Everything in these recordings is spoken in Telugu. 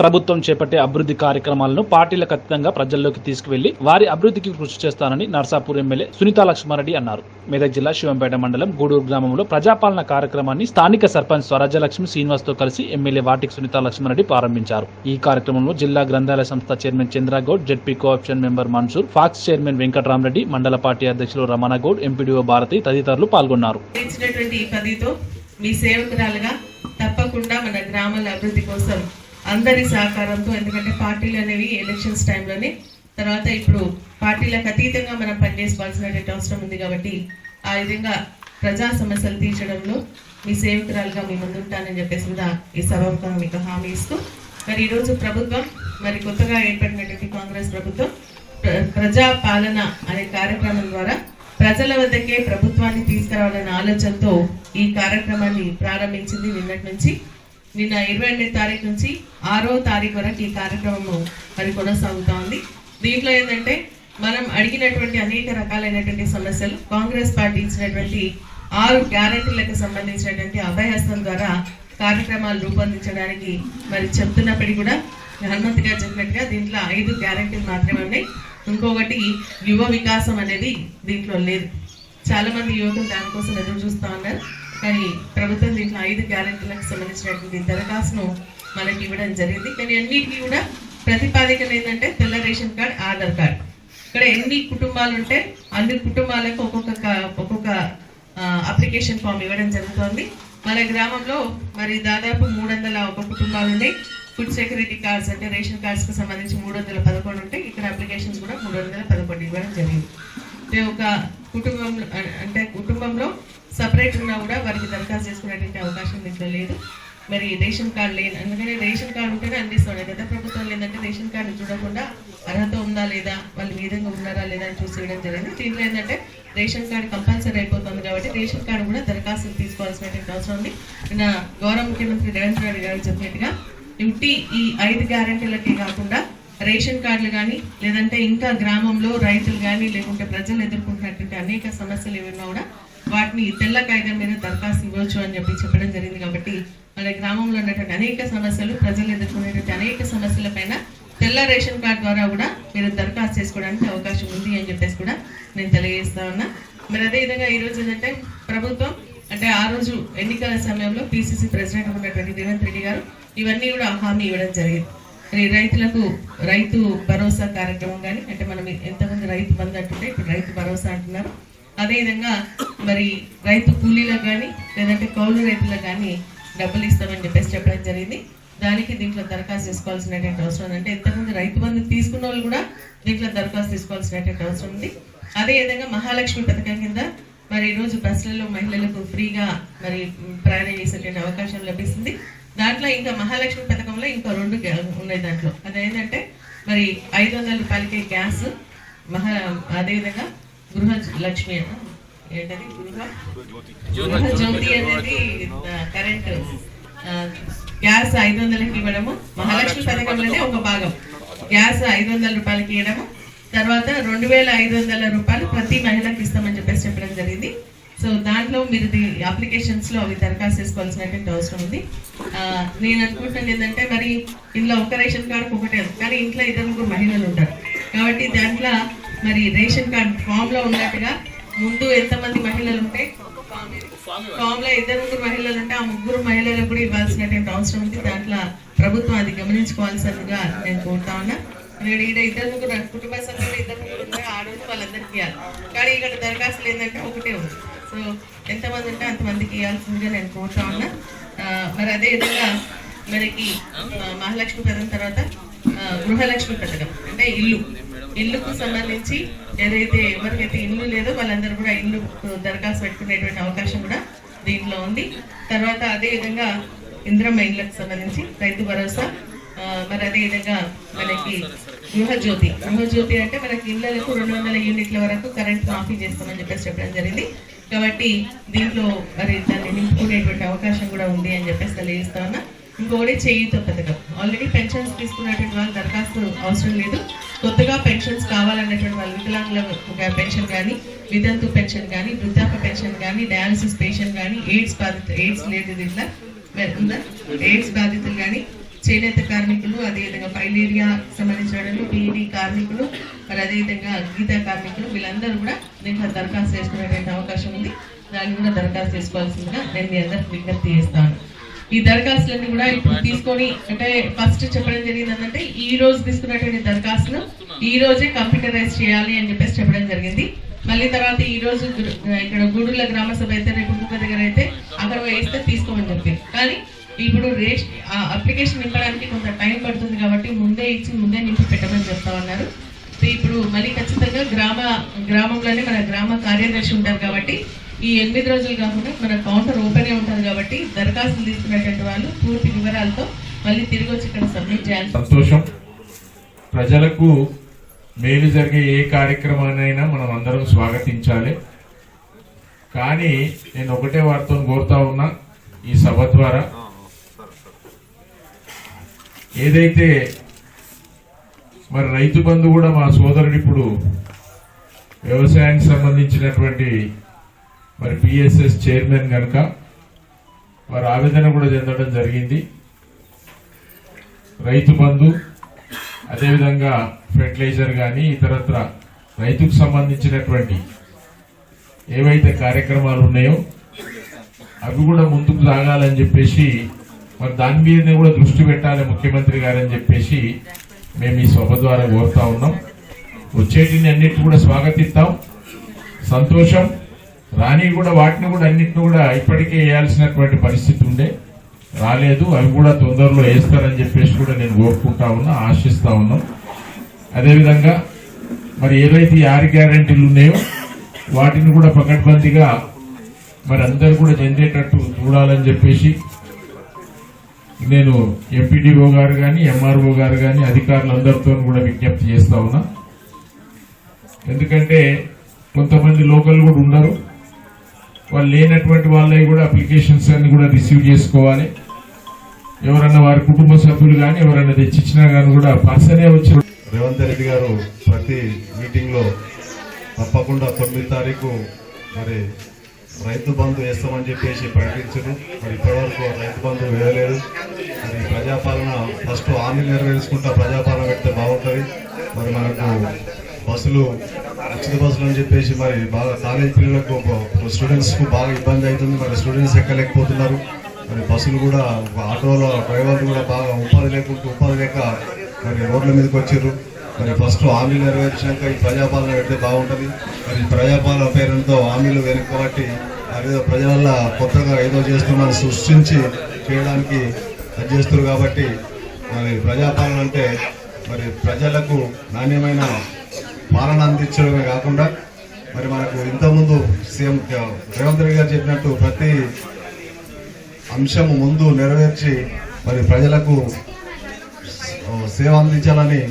ప్రభుత్వం చేపట్టే అభివృద్ధి కార్యక్రమాలను పార్టీలకు అతీతంగా ప్రజల్లోకి తీసుకువెళ్ళి వారి అభివృద్ధికి కృషి చేస్తానని నర్సాపూర్ ఎమ్మెల్యే సునీతా లక్ష్మారెడ్డి అన్నారు. మెదక్ జిల్లా శివంపేట మండలం గూడూరు గ్రామంలో ప్రజాపాలన కార్యక్రమాన్ని స్థానిక సర్పంచ్ స్వరాజ్యలక్ష్మి శ్రీనివాస్తో కలిసి ఎమ్మెల్యే వాటికి సునీతా లక్ష్మారెడ్డి ప్రారంభించారు. ఈ కార్యక్రమంలో జిల్లా గ్రంథాలయ సంస్థ chairman Chandra Goud ZP co option member Mansoor PACS chairman Venkatarama Reddy మండల పార్టీ అధ్యక్షులు రమణగౌడ్ ఎంపీడీఓ భారతి తదితరులు పాల్గొన్నారు. మీ సేవకురాలుగా తప్పకుండా మన గ్రామాల అభివృద్ధి కోసం అందరి సహకారంతో ఎందుకంటే పార్టీలు అనేవి ఎలక్షన్స్ టైంలోనే తర్వాత ఇప్పుడు పార్టీలకు అతీతంగా మనం పనిచేసుకోవాల్సినటువంటి అవసరం ఉంది కాబట్టి ఆ విధంగా ప్రజా సమస్యలు తీర్చడంలో మీ సేవకురాలుగా మీ ముందుంటానని చెప్పేసి కూడా ఈ సభకు మీకు హామీ ఇస్తూ మరి ఈరోజు ప్రభుత్వం మరి కొత్తగా ఏర్పడినటువంటి కాంగ్రెస్ ప్రభుత్వం ప్ర- ప్రజా పాలన అనే కార్యక్రమం ద్వారా ప్రజల వద్దకే ప్రభుత్వాన్ని తీసుకురావాలనే ఆలోచనతో ఈ కార్యక్రమాన్ని ప్రారంభించింది నిన్నటి నుంచి. నిన్న ఇరవై ఎనిమిది తారీఖు నుంచి ఆరో తారీఖు వరకు ఈ కార్యక్రమము మరి కొనసాగుతా ఉంది దీంట్లో ఏంటంటే మనం అడిగినటువంటి అనేక రకాలైనటువంటి సమస్యలు కాంగ్రెస్ పార్టీ ఇచ్చినటువంటి ఆరు గ్యారంటీలకు సంబంధించినటువంటి అభయహస్తం ద్వారా కార్యక్రమాలు రూపొందించడానికి మరి చెప్తున్నప్పటికీ కూడా హనుమంత్ గారు చెప్పినట్టుగా దీంట్లో ఐదు గ్యారంటీలు మాత్రమే ఉన్నాయి. ఇంకొకటి యువ వికాసం అనేది దీంట్లో లేదు. చాలా మంది యువకులు దానికోసం ఎదురు చూస్తా ఉన్నారు. కానీ ప్రభుత్వం దీంట్లో ఐదు గ్యారెంటీలకు సంబంధించినటువంటి దరఖాస్తును మనకి ఇవ్వడం జరిగింది. కానీ అన్నిటికీ కూడా ప్రతిపాదికన ఏంటంటే తెల్ల రేషన్ కార్డ్ ఆధార్ కార్డ్. ఇక్కడ ఎన్ని కుటుంబాలు ఉంటే అన్ని కుటుంబాలకు ఒక్కొక్క ఒక్కొక్క అప్లికేషన్ ఫామ్ ఇవ్వడం జరుగుతోంది. మన గ్రామంలో మరి దాదాపు మూడు వందల ఒక కుటుంబాలు ఉన్నాయి. ఫుడ్ సెక్యూరిటీ కార్డ్స్ అంటే రేషన్ కార్డ్స్కి సంబంధించి మూడు వందల పదకొండు ఉంటాయి. ఇక్కడ అప్లికేషన్స్ కూడా మూడు వందల పదకొండు ఇవ్వడం జరిగింది. ఒక కుటుంబంలో అంటే కుటుంబంలో సపరేట్ ఉన్నా కూడా వారికి దరఖాస్తు చేసుకునేటువంటి అవకాశం దీంట్లో లేదు. మరి రేషన్ కార్డు లేని అందుకనే రేషన్ కార్డు ఉంటేనే అందిస్తుంది గత ప్రభుత్వం ఏంటంటే రేషన్ కార్డు చూడకుండా అర్హత ఉందా లేదా వాళ్ళు విధంగా ఉన్నారా లేదా అని చూసి వేయడం జరిగింది. దీంట్లో ఏంటంటే రేషన్ కార్డు కంపల్సరీ అయిపోతుంది కాబట్టి రేషన్ కార్డు కూడా దరఖాస్తులు తీసుకోవాల్సినటువంటి అవసరం ఉంది. నిన్న గౌరవ ముఖ్యమంత్రి రేవంత్ రెడ్డి గారు చెప్పినట్టుగా ఇంటి ఈ ఐదు గ్యారెంటీలకే కాకుండా రేషన్ కార్డులు కానీ లేదంటే ఇంకా గ్రామంలో రైతులు కానీ లేకుంటే ప్రజలు ఎదుర్కొంటున్నటువంటి అనేక సమస్యలు ఏమైనా కూడా వాటిని తెల్ల కాగితం మీద దరఖాస్తు ఇవ్వచ్చు అని చెప్పి చెప్పడం జరిగింది కాబట్టి మన గ్రామంలో ఉన్నటువంటి అనేక సమస్యలు ప్రజలు ఎదుర్కొనేటువంటి అనేక సమస్యల పైన తెల్ల రేషన్ కార్డు ద్వారా కూడా మీరు దరఖాస్తు చేసుకోవడానికి అవకాశం ఉంది అని చెప్పేసి కూడా నేను తెలియజేస్తా ఉన్నా. మరి అదేవిధంగా ఈ రోజు ఏంటంటే ప్రభుత్వం అంటే ఆ రోజు ఎన్నికల సమయంలో పిసిసి ప్రెసిడెంట్ ఉన్నటువంటి రేవంత్ రెడ్డి గారు ఇవన్నీ కూడా హామీ ఇవ్వడం జరిగింది. మరి రైతులకు రైతు భరోసా కార్యక్రమం కానీ అంటే మనం ఎంతమంది రైతు బంధు అంటుంటే ఇప్పుడు రైతు భరోసా అంటున్నారు. అదేవిధంగా మరి రైతు కూలీలకు కానీ లేదంటే కౌలు రైతులకు కానీ డబ్బులు ఇస్తామని చెప్పేసి చెప్పడం జరిగింది. దానికి దీంట్లో దరఖాస్తు చేసుకోవాల్సినటువంటి అవసరం అంటే ఇంతకుముందు రైతు బంధు తీసుకున్న వాళ్ళు కూడా దీంట్లో దరఖాస్తు తీసుకోవాల్సినటువంటి అవసరం ఉంది. అదేవిధంగా మహాలక్ష్మి పథకం కింద మరి ఈరోజు బస్సులలో మహిళలకు ఫ్రీగా మరి ప్రయాణం చేసేటువంటి అవకాశం లభిస్తుంది. దాంట్లో ఇంకా మహాలక్ష్మి పథకంలో ఇంకా రెండు గ్యా- ఉన్నాయి దాంట్లో. అదేంటంటే మరి ఐదు వందల రూపాయలకి గ్యాస్ మహా అదేవిధంగా గృహ లక్ష్మి అన్న. ఏంటది? గృహ జ్యోతి. అనేది కరెంట్ గ్యాస్ ఐదు వందలకి ఇవ్వడము మహాలక్ష్మి పథకంలోనే ఒక భాగం. గ్యాస్ ఐదు వందల రూపాయలకి ఇవ్వడము తర్వాత రెండు వేల ఐదు వందల రూపాయలు ప్రతి మహిళకి ఇస్తామని చెప్పేసి చెప్పడం జరిగింది. సో దాంట్లో మీరు అప్లికేషన్స్లో అవి దరఖాస్తు చేసుకోవాల్సినటువంటి అవసరం ఉంది. నేను అనుకుంటున్నాను ఏంటంటే మరి ఇంట్లో ఒక రేషన్ కార్డు ఒకటే. కానీ ఇంట్లో ఇద్దరు ముగ్గురు మహిళలు ఉంటారు. కాబట్టి దాంట్లో మరి రేషన్ కార్డ్ ఫామ్లో ఉన్నట్టుగా ముందు ఎంతమంది మహిళలు ఉంటే? ఫామ్లో ఇద్దరు ముగ్గురు మహిళలు ఉంటే ఆ ముగ్గురు మహిళలకు కూడా ఇవ్వాల్సినటువంటి అవసరం ఉంది. దాంట్లో ప్రభుత్వం అది గమనించుకోవాల్సిందిగా నేను కోరుతా ఉన్నా. ఇక్కడ ఇక్కడ ఇద్దరు ముగ్గురు కుటుంబ సభ్యులు ఇద్దరు ముగ్గురు ఉంటే ఆ వాళ్ళందరికీ ఇవ్వాలి కానీ ఇక్కడ దరఖాస్తులు ఏంటంటే ఒకటే ఉంది. సో ఎంతమంది ఉంటే అంతమందికి ఇవ్వాల్సిందిగా నేను కోరుతా ఉన్నా. మరి అదే విధంగా మనకి మహాలక్ష్మి పథకం తర్వాత గృహలక్ష్మి పథకం అంటే ఇల్లు. ఇల్లుకు సంబంధించి ఏదైతే ఎవరికైతే ఇల్లు లేదో వాళ్ళందరూ కూడా ఇల్లు దరఖాస్తు పెట్టుకునేటువంటి అవకాశం కూడా దీంట్లో ఉంది. తర్వాత అదే విధంగా ఇంద్రమ్మ ఇళ్ళకు సంబంధించి రైతు భరోసా మరి అదే విధంగా మనకి గృహజ్యోతి. గృహజ్యోతి అంటే మనకి ఇళ్ళకు రెండు వందల యూనిట్ల వరకు కరెంట్ మాఫీ చేస్తామని చెప్పేసి చెప్పడం జరిగింది. కాబట్టి దీంట్లో మరి దాన్ని నింపుకునేటువంటి అవకాశం కూడా ఉంది అని చెప్పేసి తెలియజేస్తా ఉన్నా. ఇంకొకటి చేయూత పథకం ఆల్రెడీ పెన్షన్స్ తీసుకున్నటువంటి వాళ్ళు దరఖాస్తు అవసరం లేదు. కొత్తగా పెన్షన్స్ కావాలన్నటువంటి వాళ్ళు వికలాంగుల ఒక పెన్షన్ కానీ వితంతు పెన్షన్ కానీ వృద్ధాప్య పెన్షన్ కానీ డయాలసిస్ పేషెంట్ కానీ ఎయిడ్స్ బాధిత ఎయిడ్స్ లేదు ఇట్లా ఉందా? ఎయిడ్స్ బాధితులు కానీ చేనేత కార్మికులు అదేవిధంగా ఫైలేరియా సంబంధించిన పీఈడి కార్మికులు మరి అదేవిధంగా గీత కార్మికులు వీళ్ళందరూ కూడా దీంట్లో దరఖాస్తు చేసుకునేటువంటి అవకాశం ఉంది. దాన్ని కూడా దరఖాస్తు చేసుకోవాల్సిందిగా నేను మీ అందరికి విజ్ఞప్తి చేస్తాను. ఈ దరఖాస్తులన్నీ కూడా ఇప్పుడు తీసుకొని అంటే ఫస్ట్ చెప్పడం జరిగింది ఏంటంటే ఈ రోజు తీసుకున్నటువంటి దరఖాస్తును ఈ రోజే కంప్యూటరైజ్ చేయాలి అని చెప్పేసి చెప్పడం జరిగింది. మళ్ళీ తర్వాత ఈ రోజు ఇక్కడ గూడూరుల గ్రామ సభ అయితే రేపు దగ్గర అయితే అక్కడ వేస్తే తీసుకోమని చెప్పింది కానీ ఇప్పుడు రేష్ అప్లికేషన్ నింపడానికి కొంత టైం పడుతుంది కాబట్టి ముందే ఇచ్చి ముందే నింపి పెట్టమని చెప్తా ఉన్నారు. సో ఇప్పుడు మళ్ళీ ఖచ్చితంగా గ్రామ గ్రామంలోనే మన గ్రామ కార్యదర్శి ఉంటారు కాబట్టి ఈ ఎనిమిది రోజులు కాకుండా మన కౌంటర్ ఓపెన్ ఉంటుంది కాబట్టి దరఖాస్తులు తీసుకున్నటువంటి వాళ్ళు పూర్తి వివరాలతో మళ్ళీ తిరిగి వచ్చి ఇక్కడ సబ్మిట్ చేయాలి సంతోషం. ప్రజలకు మేలు జరిగే ఏ కార్యక్రమాన్నైనా మనం అందరం స్వాగతించాలి. కానీ నేను ఒకటే వారితో కోరుతా ఉన్నా ఈ సభ ద్వారా. ఏదైతే మరి రైతు బంధు కూడా మా సోదరుడు ఇప్పుడు వ్యవసాయానికి సంబంధించినటువంటి మరి పిఎస్ఎస్ చైర్మన్ కనుక వారి ఆవేదన కూడా చెందడం జరిగింది. రైతు బంధు అదేవిధంగా ఫెర్టిలైజర్ కానీ ఇతరత్ర రైతుకు సంబంధించినటువంటి ఏవైతే కార్యక్రమాలు ఉన్నాయో అవి కూడా ముందుకు సాగాలని చెప్పేసి మరి దాని మీదనే కూడా దృష్టి పెట్టాలి ముఖ్యమంత్రి గారని చెప్పేసి మేము ఈ సభ ద్వారా కోరుతా ఉన్నాం. వచ్చేటిని అన్నిటి కూడా స్వాగతిస్తాం. సంతోషం. రాని కూడా వాటిని కూడా అన్నింటిని కూడా ఇప్పటికే వేయాల్సినటువంటి పరిస్థితి ఉండే. రాలేదు అవి కూడా తొందరలో వేస్తారని చెప్పేసి కూడా నేను కోరుకుంటా ఉన్నా ఆశిస్తా ఉన్నాం. అదేవిధంగా మరి ఏవైతే ఆరు గ్యారంటీలు ఉన్నాయో వాటిని కూడా పకడ్బందీగా మరి అందరు కూడా చెందేటట్టు చూడాలని చెప్పేసి నేను ఎంపీడీఓ గారు కానీ ఎంఆర్ఓ గారు కానీ అధికారులందరితో కూడా విజ్ఞప్తి చేస్తా ఉన్నా. ఎందుకంటే కొంతమంది లోకల్ కూడా ఉన్నారు వాళ్ళు లేనటువంటి వాళ్ళని కూడా అప్లికేషన్స్ అన్ని కూడా రిసీవ్ చేసుకోవాలి. ఎవరన్నా వారి కుటుంబ సభ్యులు కానీ ఎవరైనా తెచ్చిచ్చినా కానీ కూడా పర్సనే వచ్చి రేవంత్ రెడ్డి గారు ప్రతి మీటింగ్లో తప్పకుండా తొమ్మిది తారీఖు మరి రైతు బంధు వేస్తామని చెప్పేసి ప్రకటించారు. మరి ఇప్పటివరకు రైతు బంధు వేయలేదు. మరి ప్రజాపాలన ఫస్ట్ హామీలు నెరవేర్చుకుంటా ప్రజాపాలన పెడితే బాగుంటుంది. మరి మనకు బస్సులు ఉచిత బస్సులు అని చెప్పేసి మరి బాగా కాలేజ్ పిల్లలకు స్టూడెంట్స్కు బాగా ఇబ్బంది అవుతుంది. మరి స్టూడెంట్స్ ఎక్కలేకపోతున్నారు. మరి బస్సులు కూడా ఆటోలో డ్రైవర్లు కూడా బాగా ఉపాధి లేకుండా ఉపాధి లేక మరి రోడ్ల మీదకి వచ్చారు మరి ఫస్ట్ హామీలు నెరవేర్చాక ఈ ప్రజాపాలన పెడితే బాగుంటుంది. మరి ప్రజాపాలన పేరుతో హామీలు వెనుకబట్టి అదేదో ప్రజల కొత్తగా ఏదో చేస్తున్నామని సృష్టించి చేయడానికి చేస్తారు కాబట్టి మరి ప్రజాపాలన అంటే మరి ప్రజలకు నాణ్యమైన పాలన అందించడమే కాకుండా మరి మనకు ఇంతకుముందు సీఎం రేవంత్ రెడ్డి గారు చెప్పినట్టు ప్రతి అంశము ముందు నెరవేర్చి మరి ప్రజలకు సేవ అందించాలని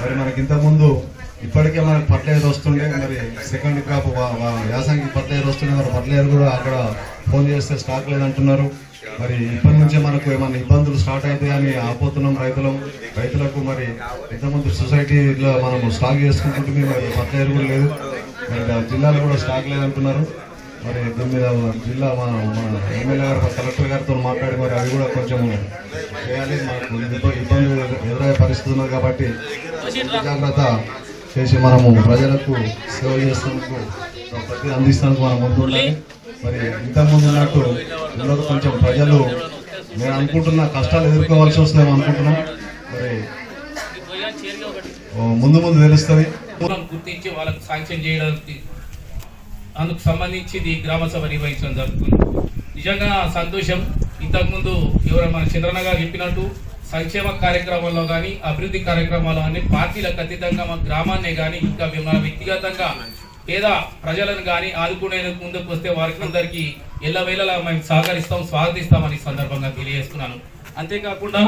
మరి మనకి ఇంతకుముందు ఇప్పటికే మనకి పట్లేరు వస్తుండే మరి సెకండ్ క్రాప్ యాసంగి పట్లేరు వస్తుండే మరి పట్లేరు కూడా అక్కడ ఫోన్ చేస్తే స్టాక్ లేదంటున్నారు. మరి ఇప్పటి నుంచే మనకు ఏమైనా ఇబ్బందులు స్టార్ట్ అవుతాయని అని ఆపోతున్నాం రైతులం రైతులకు మరి ఇంతకుముందు సొసైటీలో మనం స్టాక్ చేసుకుంటుంటే మరి పట్ల కూడా లేదు. మరి జిల్లాలో కూడా స్టాక్ లేదంటున్నారు. మరి దీని మీద జిల్లా మన మన ఎమ్మెల్యే గారు కలెక్టర్ గారితో మాట్లాడి మరి అవి కూడా కొంచెం చేయాలి. మనకు ఇబ్బ- ఇబ్బంది ఎదురయ్యే పరిస్థితి ఉన్నది కాబట్టి జాగ్రత్త చేసి మనము ప్రజలకు సేవ చేస్తున్నందుకు ప్రతి అందిస్తున్నందుకు మనం ముందు ఉండాలి. మరి ఇంతకుముందు ఉన్నట్టు ఇందులో కొంచెం ప్రజలు నేను అనుకుంటున్న కష్టాలు ఎదుర్కోవాల్సి వస్తుందేమో అనుకుంటున్నాం. మరి ముందు ముందు తెలుస్తుంది. గుర్తించి వాళ్ళకు శాంక్షన్ చేయడానికి అందుకు సంబంధించి గ్రామ సభ నిర్వహించడం జరుగుతుంది. నిజంగా సంతోషం. ఇంతకుముందు ఎవరు మన చంద్రన్న గారు చెప్పినట్టు సంక్షేమ కార్యక్రమాల్లో కానీ అభివృద్ధి కార్యక్రమాల్లో కానీ పార్టీలకు అతీతంగా మా గ్రామాన్నే కానీ ఇంకా మేము వ్యక్తిగతంగా పేద ప్రజలను కానీ ఆదుకునే ముందుకు వస్తే వారికి అందరికీ ఎల్లవేళలా మేము సహకరిస్తాం స్వాగతిస్తామని ఈ సందర్భంగా తెలియజేస్తున్నాను. అంతేకాకుండా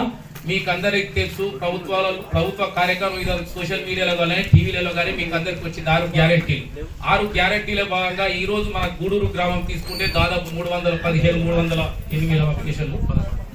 మీకు అందరికి తెలుసు ప్రభుత్వాల ప్రభుత్వ కార్యక్రమం ఇది సోషల్ మీడియాలో కానీ టీవీలలో కానీ మీకు అందరికి వచ్చింది ఆరు గ్యారెంటీలు. ఆరు గ్యారెంటీల భాగంగా ఈ రోజు మన గూడూరు గ్రామం తీసుకుంటే దాదాపు మూడు వందల పదిహేను మూడు వందల ఎనిమిది అప్లికేషన్లు.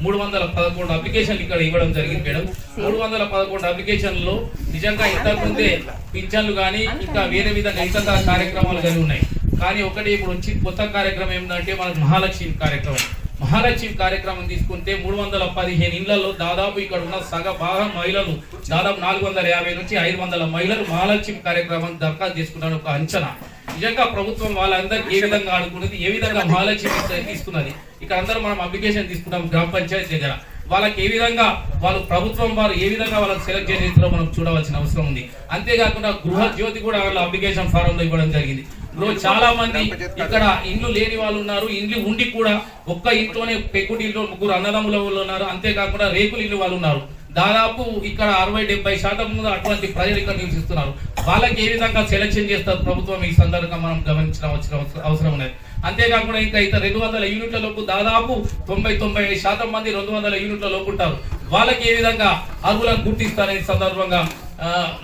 మూడు వందల పదకొండు అప్లికేషన్లు ఇక్కడ ఇవ్వడం జరిగింది మేడం. మూడు వందల పదకొండు అప్లికేషన్లు నిజంగా ఇంతకుముందే పింఛన్లు కానీ ఇంకా వేరే విధంగా ఇతర కార్యక్రమాలు కానీ ఉన్నాయి. కానీ ఒకటి ఇప్పుడు వచ్చి కొత్త కార్యక్రమం ఏంటంటే మనకు మహాలక్ష్మి కార్యక్రమం. మహాలక్ష్మి కార్యక్రమం తీసుకుంటే మూడు వందల పదిహేను ఇళ్ళలో దాదాపు ఇక్కడ ఉన్న సగ భాగం మహిళలు దాదాపు నాలుగు వందల యాభై నుంచి ఐదు వందల మహిళలు మహాలక్ష్మి కార్యక్రమం దరఖాస్తు చేసుకున్నారు ఒక అంచనా. నిజంగా ప్రభుత్వం వాళ్ళందరికీ ఏ విధంగా ఆడుకున్నది ఏ విధంగా మహాలక్ష్మి తీసుకున్నది? ఇక్కడ అందరూ మనం అప్లికేషన్ తీసుకున్నాం గ్రామ పంచాయతీ దగ్గర. వాళ్ళకి ఏ విధంగా వాళ్ళు ప్రభుత్వం వారు ఏ విధంగా వాళ్ళకి సెలెక్ట్ చేసేదో మనం చూడవలసిన అవసరం ఉంది. అంతేకాకుండా గృహ జ్యోతి కూడా వాళ్ళ అప్లికేషన్ ఫారం లో ఇవ్వడం జరిగింది. ఇప్పుడు చాలా మంది ఇక్కడ ఇండ్లు లేని వాళ్ళు ఉన్నారు ఇండ్లు ఉండి కూడా ఒక్క ఇంట్లోనే పెక్కుటి ఇల్లు ముగ్గురు అన్నదమ్ముల వాళ్ళు ఉన్నారు అంతేకాకుండా రేకులు ఇల్లు వాళ్ళు ఉన్నారు. దాదాపు ఇక్కడ అరవై డెబ్బై శాతం ముందు అటువంటి ప్రజలు ఇక్కడ నివసిస్తున్నారు. వాళ్ళకి ఏ విధంగా సెలక్షన్ చేస్తారు ప్రభుత్వం? ఈ సందర్భంగా మనం గమనించవలసిన అవసరం- అవసరం ఉన్నది. అంతేకాకుండా ఇంకా ఇతర రెండు వందల యూనిట్ల లోపు దాదాపు తొంభై తొంభై ఐదు శాతం మంది రెండు వందల యూనిట్ల లోపు ఉంటారు. వాళ్ళకి ఏ విధంగా అర్హులను గుర్తిస్తారనే సందర్భంగా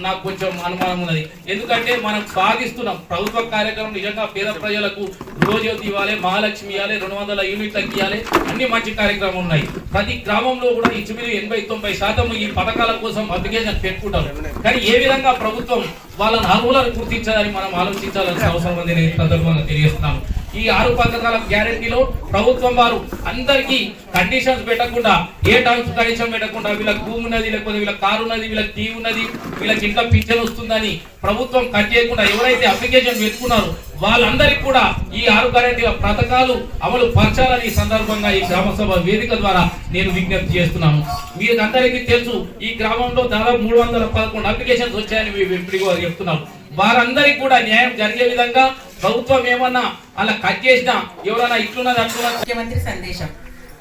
నాకు కొంచెం అనుమానం ఉన్నది. ఎందుకంటే మనం సాగిస్తున్నాం. ప్రభుత్వ కార్యక్రమం నిజంగా పేద ప్రజలకు రోజోతి ఇవ్వాలి మహాలక్ష్మి ఇవ్వాలి రెండు వందల యూనిట్లకు ఇవ్వాలి. అన్ని మంచి కార్యక్రమం ఉన్నాయి. ప్రతి గ్రామంలో కూడా ఇంచుమించు ఎనభై తొంభై శాతం ఈ పథకాల కోసం అప్లికేషన్ పెట్టుకుంటారు. కానీ ఏ విధంగా ప్రభుత్వం వాళ్ళని అర్హులను గుర్తించాలని మనం ఆలోచించాల్సిన అవసరం ఉంది నేను ఈ సందర్భంగా తెలియజేస్తున్నాను. ఈ ఆరు పథకాల గ్యారెంటీలో ప్రభుత్వం వారు అందరికీ కండిషన్స్ పెట్టకుండా ఏ టర్మ్స్ కండిషన్ పెట్టకుండా వీళ్ళకి భూమి ఉన్నది లేకపోతే వీళ్ళకి కారు ఉన్నది వీళ్ళకి టీ ఉన్నది వీళ్ళకి ఇంట్లో పింఛన్ వస్తుందని ప్రభుత్వం కట్ చేయకుండా ఎవరైతే అప్లికేషన్ పెట్టుకున్నారో వాళ్ళందరికీ కూడా ఈ ఆరు గ్యారంటీల పథకాలు అమలు పరచాలని ఈ సందర్భంగా ఈ గ్రామ సభ వేదిక ద్వారా నేను విజ్ఞప్తి చేస్తున్నాను. మీకు అందరికీ తెలుసు ఈ గ్రామంలో దాదాపు మూడు వందల పదకొండు అప్లికేషన్స్ వచ్చాయని మేము ఎంపీ గారు చెప్తున్నారు వారందరికీ కూడా న్యాయం జరిగే విధంగా ప్రభుత్వం ఏమన్నా అలా కట్ చేసినా ఎవరైనా ఇట్లున్నది ముఖ్యమంత్రి సందేశం.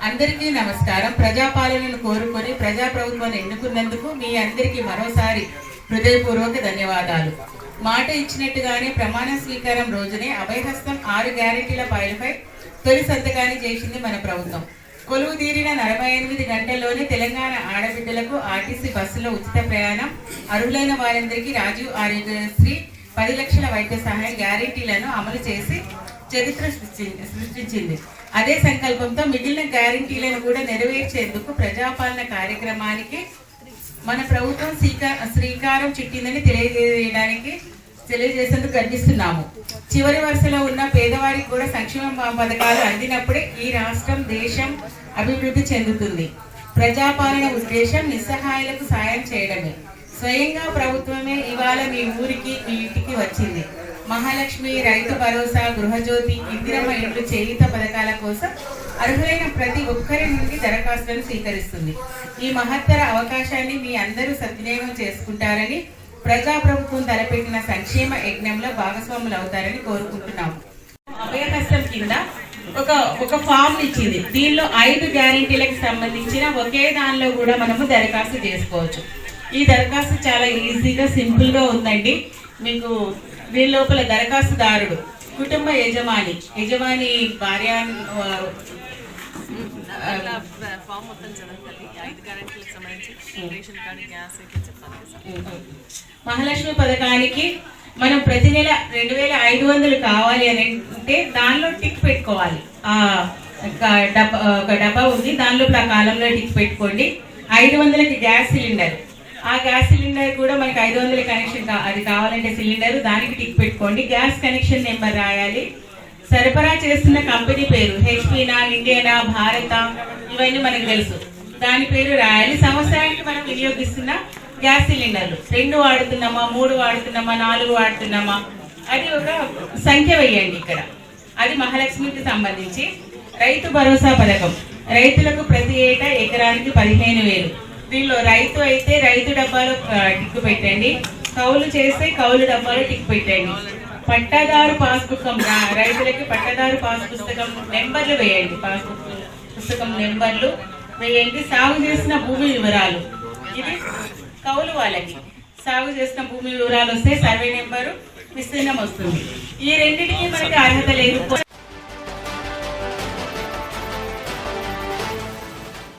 అందరికీ నమస్కారం. ప్రజాపాలనను కోరుకొని ప్రజా ప్రభుత్వాన్ని ఎన్నుకున్నందుకు మీ అందరికీ మరోసారి హృదయపూర్వక ధన్యవాదాలు. మాట ఇచ్చినట్టుగానే ప్రమాణ స్వీకారం రోజునే అభయహస్తం ఆరు గ్యారెంటీల ఫైల్పై తొలి సంతకాన్ని చేసింది మన ప్రభుత్వం. కొలువు తీరిన నలభై ఎనిమిది గంటల్లోనే తెలంగాణ ఆడబిడ్డలకు ఆర్టీసీ బస్సులో ఉచిత ప్రయాణం. అర్హులైన వారందరికీ రాజీవ్ ఆరోగ్యశ్రీ. పది లక్షల వైద్య సహాయం గ్యారెంటీలను అమలు చేసి చరిత్ర సృష్టించింది. అదే సంకల్పంతో మిగిలిన గ్యారెంటీలను కూడా నెరవేర్చేందుకు ప్రజాపాలన కార్యక్రమానికి మన ప్రభుత్వం శ్రీకారం చుట్టిందని తెలియజేయడానికి తెలియజేసేందుకు గర్విస్తున్నాము. చివరి వరుసలో ఉన్న పేదవారికి కూడా సంక్షేమ పథకాలు అందినప్పుడే ఈ రాష్ట్రం దేశం అభివృద్ధి చెందుతుంది. ప్రజాపాలన ఉద్దేశం నిస్సహాయాలకు సాయం చేయడమే. స్వయంగా ప్రభుత్వమే ఇవాళ మీ ఊరికి మీ ఇంటికి వచ్చింది. మహాలక్ష్మి రైతు భరోసా గృహజ్యోతి ఇందిరమ్మ ఇండ్లు చేయుత పథకాల కోసం అర్హులైన ప్రతి ఒక్కరి నుండి దరఖాస్తులను స్వీకరిస్తుంది. ఈ మహత్తర అవకాశాన్ని మీ అందరూ సద్వినియోగం చేసుకుంటారని ప్రజాప్రభుత్వం తలపెట్టిన సంక్షేమ యజ్ఞంలో భాగస్వాములు అవుతారని కోరుకుంటున్నాము అభయకష్టం కింద ఒక ఒక ఫామ్ ఇచ్చింది. దీనిలో ఐదు గ్యారెంటీలకు సంబంధించిన ఒకే దానిలో కూడా మనము దరఖాస్తు చేసుకోవచ్చు. ఈ దరఖాస్తు చాలా ఈజీగా సింపుల్గా ఉందండి. మీకు దీని లోపల దరఖాస్తుదారుడు కుటుంబ యజమాని యజమాని భార్య ఫామ్ మొత్తం మహాలక్ష్మి పథకానికి మనం ప్రతి నెల రెండు వేల ఐదు వందలు కావాలి అని అంటే దానిలో టిక్ పెట్టుకోవాలి. డబ్బా ఒక డబ్బా ఉంది. దానిలో ఆ కాలంలో టిక్ పెట్టుకోండి. ఐదు వందలకి గ్యాస్ సిలిండర్. ఆ గ్యాస్ సిలిండర్ కూడా మనకి ఐదు వందల కనెక్షన్ అది కావాలంటే సిలిండర్ దానికి టిక్ పెట్టుకోండి. గ్యాస్ కనెక్షన్ నెంబర్ రాయాలి. సరఫరా చేస్తున్న కంపెనీ పేరు హెచ్పీనా ఇండియనా భారత ఇవన్నీ మనకు తెలుసు. దాని పేరు రాయాలి. సంవత్సరానికి మనం వినియోగిస్తున్న గ్యాస్ సిలిండర్లు. రెండు వాడుతున్నామా మూడు వాడుతున్నామా నాలుగు వాడుతున్నామా? అది ఒక సంఖ్య వేయండి ఇక్కడ. అది మహాలక్ష్మికి సంబంధించి. రైతు భరోసా పథకం. రైతులకు ప్రతి ఏటా ఎకరానికి పదిహేను వేలు. దీనిలో రైతు అయితే రైతు డబ్బాలో టిక్ పెట్టండి. కౌలు చేస్తే కౌలు డబ్బాలో టిక్ పెట్టండి. పట్టాదారు పాస్ పుస్తకం రైతులకి పట్టాదారు పాస్ పుస్తకం నెంబర్లు వేయండి. పాస్ పుస్తకం నెంబర్లు వేయండి. సాగు చేసిన భూమి వివరాలు. ఇది కౌలు వాళ్ళకి. సాగు చేసిన భూమి వివరాలు వస్తే సర్వే నెంబరు విస్తీర్ణం వస్తుంది. ఈ రెండింటికి మనకి అర్హత లేదు.